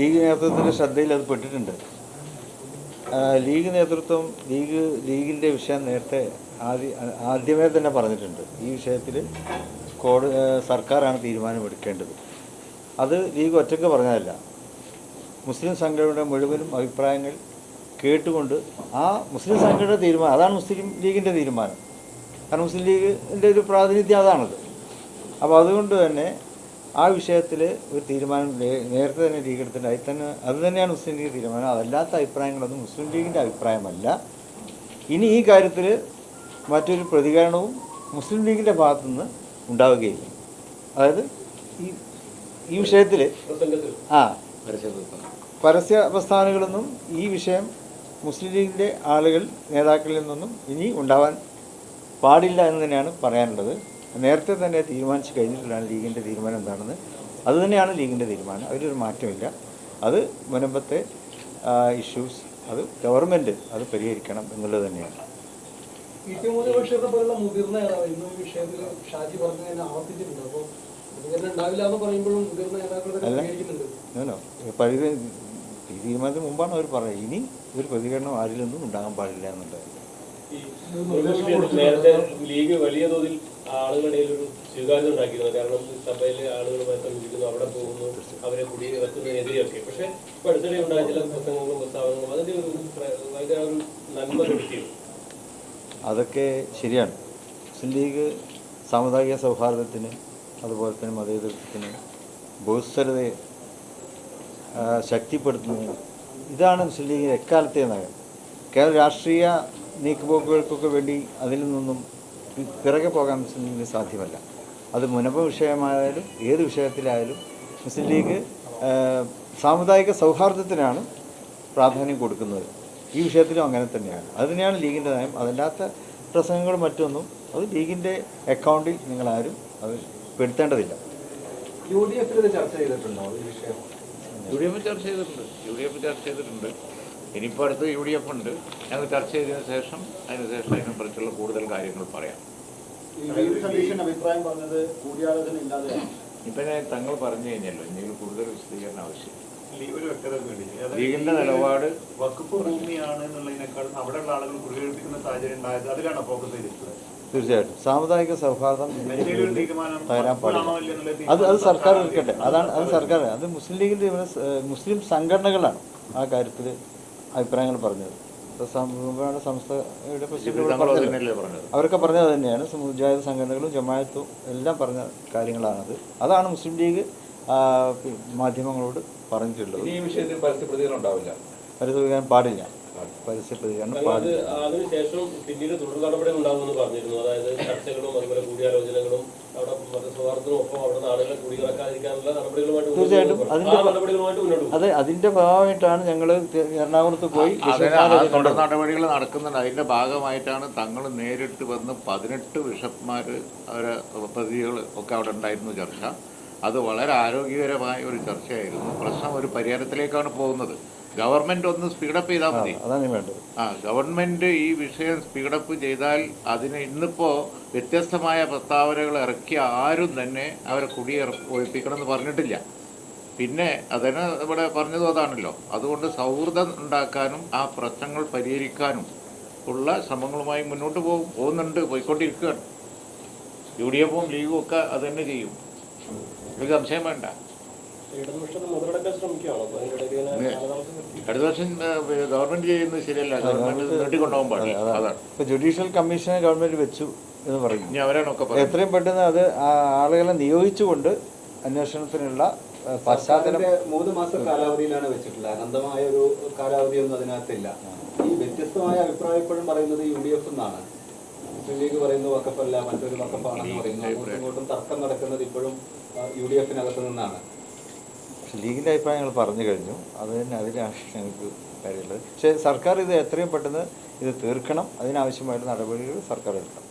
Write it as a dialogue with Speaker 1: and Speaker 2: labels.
Speaker 1: League നേതൃത്വത്തിന്റെ ശ്രദ്ധയിൽ അത് പെട്ടിട്ടുണ്ട്. ലീഗ് നേതൃത്വം ലീഗ് ലീഗിന്റെ വിഷയം നേരത്തെ ആദ്യ ആദ്യമേ തന്നെ പറഞ്ഞിട്ടുണ്ട്. ഈ വിഷയത്തിൽ കോട സർക്കാരാണ് തീരുമാനമെടുക്കേണ്ടത്. അത് ലീഗ് ഒറ്റയ്ക്ക് പറഞ്ഞതല്ല. മുസ്ലിം സംഘടനയുടെ മുഴുവനും അഭിപ്രായങ്ങൾ കേട്ടുകൊണ്ട് ആ മുസ്ലിം സംഘടനയുടെ തീരുമാനം അതാണ് മുസ്ലിം ലീഗിന്റെ തീരുമാനം. കാരണം മുസ്ലിം ലീഗിന്റെ ഒരു പ്രാതിനിധ്യം അതാണത്. അപ്പോൾ അതുകൊണ്ട് തന്നെ ആ വിഷയത്തിൽ ഒരു തീരുമാനം നേരത്തെ തന്നെ ലീഗ് എടുത്തിട്ടുണ്ട് അതിൽ തന്നെ അത് തന്നെയാണ് മുസ്ലിം ലീഗ് തീരുമാനം. അതല്ലാത്ത അഭിപ്രായങ്ങളൊന്നും മുസ്ലിം ലീഗിന്റെ അഭിപ്രായമല്ല. ഇനി ഈ കാര്യത്തിൽ മറ്റൊരു പ്രതികരണവും മുസ്ലിം ലീഗിന്റെ ഭാഗത്തുനിന്ന് ഉണ്ടാവുകയില്ല. അതായത് ഈ ഈ വിഷയത്തിൽ ആ പരസ്യ പ്രസ്ഥാനങ്ങളൊന്നും ഈ വിഷയം മുസ്ലിം ലീഗിന്റെ ആളുകൾ നേതാക്കളിൽ നിന്നൊന്നും ഇനി ഉണ്ടാവാൻ പാടില്ല എന്ന് തന്നെയാണ് പറയാനുള്ളത്. നേരത്തെ തന്നെ തീരുമാനിച്ച് കഴിഞ്ഞിട്ടുള്ളതാണ് ലീഗിന്റെ തീരുമാനം എന്താണെന്ന്. അതുതന്നെയാണ് ലീഗിന്റെ തീരുമാനം. അതിലൊരു മാറ്റമില്ല. അത് മുനമ്പത്തെ ഇഷ്യൂസ് അത് ഗവൺമെന്റ് അത് പരിഹരിക്കണം എന്നുള്ളത് തന്നെയാണ്. അല്ല. തീരുമാനത്തിന് മുമ്പാണ് അവർ പറഞ്ഞത് ഇനി ഒരു പ്രതികരണം ആരിൽ നിന്നും ഉണ്ടാകാൻ പാടില്ല എന്നുള്ളത്.
Speaker 2: ഈ നേരത്തെ ലീഗ് വലിയ തോതിൽ ആളുകളുടെ ഒരു സ്വീകാര്യത ഉണ്ടാക്കിയിരുന്നു. കാരണം സഭയിൽ ആളുകളുമായി സംബന്ധിക്കുന്നു അവിടെ പോകുന്നു അവരെ കുടി വെക്കുന്നതിനെതിരെയൊക്കെ പക്ഷെ ഇപ്പൊ അടുത്തിടെ ഉണ്ടായ ചില പ്രസംഗങ്ങളും പ്രസ്താവനകളും അതിന്റെ ഒരു ഭയങ്കര ഒരു നന്മ കിട്ടിയത്
Speaker 1: അതൊക്കെ ശരിയാണ്. മുസ്ലിം ലീഗ് സാമുദായിക സൗഹാർദ്ദത്തിന് അതുപോലെ തന്നെ മതേതരത്വത്തിന് ബഹുസ്വരതയെ ശക്തിപ്പെടുത്തുന്നതിന് ഇതാണ് മുസ്ലിം ലീഗിന്റെ എക്കാലത്തെ നയം. കേരള രാഷ്ട്രീയ നീക്കുപോക്കുകൾക്കൊക്കെ വേണ്ടി അതിൽ നിന്നും പിറകെ പോകാൻ മുസ്ലിം ലീഗിന് സാധ്യമല്ല. അത് മുനമ്പ വിഷയമായാലും ഏത് വിഷയത്തിലായാലും മുസ്ലിം ലീഗ് സാമുദായിക സൗഹാർദ്ദത്തിനാണ് പ്രാധാന്യം കൊടുക്കുന്നത്. ഈ വിഷയത്തിലും അങ്ങനെ തന്നെയാണ്. അതിനെയാണ് തന്നെയാണ് ലീഗിന്റെ നയം. അതല്ലാത്ത പ്രസംഗങ്ങളും മറ്റൊന്നും അത് ലീഗിന്റെ അക്കൗണ്ടിൽ നിങ്ങളാരും അത് പെടുത്തേണ്ടതില്ല.
Speaker 3: യു ഡി എഫിൽ ചർച്ച ചെയ്തിട്ടുണ്ടോ ഈ വിഷയം?
Speaker 4: യു ഡി എഫ് ചർച്ച ചെയ്തിട്ടുണ്ട്. യു ഡി എഫ് ചർച്ച ചെയ്തിട്ടുണ്ട്. ഇനിയിപ്പോൾ അടുത്ത് യു ഡി എഫ് ഉണ്ട്. ഞങ്ങൾ ചർച്ച ചെയ്തതിന് ശേഷം അതിനുശേഷം അതിനെക്കുറിച്ചുള്ള കൂടുതൽ കാര്യങ്ങൾ പറയാം.
Speaker 5: അഭിപ്രായം പറഞ്ഞത് കൂടിയാലോചന ഇല്ലാതെയാണ്
Speaker 4: ഇപ്പം ഞാൻ തങ്ങൾ പറഞ്ഞു കഴിഞ്ഞല്ലോ ഇനി കൂടുതൽ വിശദീകരണം ആവശ്യം. ലീഗിന്റെ നിലപാട്
Speaker 5: വകുപ്പ് ഭൂമിയാണ് എന്നുള്ളതിനേക്കാളും അവിടെയുള്ള ആളുകൾ കുടിയൊഴിപ്പിക്കുന്ന സാഹചര്യം ഉണ്ടായത് അതിലാണ് ഫോക്കസ് ചെയ്തിട്ടുള്ളത്.
Speaker 1: തീർച്ചയായിട്ടും. സാമുദായിക സൗഹാർദ്ദം
Speaker 5: എന്തെങ്കിലും
Speaker 1: തകരാൻ പാടില്ല. അത് അത് സർക്കാർ
Speaker 5: നിൽക്കട്ടെ
Speaker 1: എടുക്കട്ടെ. അതാണ് അത് സർക്കാർ. അത് മുസ്ലിം ലീഗിന്റെ മുസ്ലിം സംഘടനകളാണ് ആ കാര്യത്തിൽ അഭിപ്രായങ്ങൾ പറഞ്ഞത്. ഇപ്പൊ സം- ബഹുമാനപ്പെട്ട സംസ്ഥയുടെ അവരൊക്കെ പറഞ്ഞത് തന്നെയാണ് സമുദായ മുജാഹിദ് സംഘടനകളും ജമായത്തും എല്ലാം പറഞ്ഞ കാര്യങ്ങളാണത്. അതാണ് മുസ്ലിം ലീഗ് മാധ്യമങ്ങളോട് പറഞ്ഞിട്ടുള്ളത്.
Speaker 6: ഈ വിഷയത്തിൽ പരസ്യ പ്രതികരണം ഉണ്ടാവില്ല.
Speaker 1: പരിശോധിക്കാൻ പാടില്ല. പരസ്യ പ്രതികരണം പാടില്ല
Speaker 2: അതിനുശേഷം പിന്നീട് തുടർ നടപടികൾ ഉണ്ടാകുമെന്ന് പറഞ്ഞിരുന്നു. അതായത് ചർച്ചകളും അതുപോലെ കൂടിയാലോചനകളും അവിടെ മതസൗഹാർദ്ദവും അവിടെ ആളുകളെ കുടിയിറക്കാതിരിക്കാനുള്ള നടപടികളുമായിട്ട്
Speaker 1: തീർച്ചയായിട്ടും. അതിന്റെ അത് അതിന്റെ ഭാഗമായിട്ടാണ് ഞങ്ങൾ എറണാകുളത്ത് പോയി
Speaker 4: തുടർ. നടപടികൾ നടക്കുന്നുണ്ട്. അതിന്റെ ഭാഗമായിട്ടാണ് തങ്ങൾ നേരിട്ട് വന്ന് പതിനെട്ട് ബിഷപ്പ്മാർ അവരെ പ്രതികൾ ഒക്കെ അവിടെ ഉണ്ടായിരുന്നു ചർച്ച. അത് വളരെ ആരോഗ്യകരമായ ഒരു ചർച്ചയായിരുന്നു. പ്രശ്നം ഒരു പരിഹാരത്തിലേക്കാണ് പോകുന്നത്. ഗവൺമെന്റ് ഒന്ന് സ്പീഡപ്പ് ചെയ്താൽ മതി. ആ ഗവൺമെന്റ് ഈ വിഷയം സ്പീഡപ്പ് ചെയ്താൽ അതിന് ഇന്നിപ്പോ വ്യത്യസ്തമായ പ്രസ്താവനകൾ ഇറക്കിയ ആരും തന്നെ അവരെ കുടിയൊഴിപ്പിക്കണം എന്ന് പറഞ്ഞിട്ടില്ല. പിന്നെ അതിന് ഇവിടെ പറഞ്ഞതും അതാണല്ലോ. അതുകൊണ്ട് സൗഹൃദം ഉണ്ടാക്കാനും ആ പ്രശ്നങ്ങൾ പരിഹരിക്കാനും ഉള്ള ശ്രമങ്ങളുമായി മുന്നോട്ട് പോകും. പോകുന്നുണ്ട് പോയിക്കൊണ്ടിരിക്കുകയാണ്. യു ഡി എഫും ലീഗും ഒക്കെ അത് തന്നെ ചെയ്യും. ഒരു സംശയം വേണ്ട. അടുത്ത വർഷം ഗവൺമെന്റ് ചെയ്യുന്നത് ശരിയല്ല. ഗവൺമെന്റ് നീട്ടിക്കൊണ്ടുപോകാൻ പാടില്ല. അതാണ്.
Speaker 1: ഇപ്പൊ ജുഡീഷ്യൽ കമ്മീഷനെ ഗവൺമെന്റ് വെച്ചു എന്ന് പറയും.
Speaker 4: ഇനി അവരാണൊക്കെ
Speaker 1: എത്രയും പെട്ടെന്ന് അത് ആളുകളെ നിയോഗിച്ചുകൊണ്ട് അന്വേഷണത്തിനുള്ള പശ്ചാത്തലം
Speaker 7: മൂന്ന് മാസ കാലാവധിയിലാണ് വെച്ചിട്ടുള്ളത്. അനന്തമായ ഒരു കാലാവധിയൊന്നും അതിനകത്തില്ല. ഈ വ്യത്യസ്തമായ അഭിപ്രായം ഇപ്പോഴും പറയുന്നത് യു ഡി എഫ് എന്നാണ്. മുസ്ലിം ലീഗ് പറയുന്നത് വക്കപ്പല്ല മറ്റൊരു വക്കപ്പാണെന്ന് പറയുന്നു. അങ്ങോട്ടും ഇങ്ങോട്ടും തർക്കം നടക്കുന്നത് ഇപ്പോഴും യു ഡി എഫിനകത്ത് നിന്നാണ്
Speaker 1: ലീഗിന്റെ അഭിപ്രായങ്ങൾ പറഞ്ഞു കഴിഞ്ഞു. അത് തന്നെ അതിലാണ് ഞങ്ങൾക്ക് കാര്യമുള്ളത്. പക്ഷേ സർക്കാർ ഇത് എത്രയും പെട്ടെന്ന് ഇത് തീർക്കണം. അതിനാവശ്യമായിട്ട് നടപടികൾ സർക്കാർ എടുക്കണം.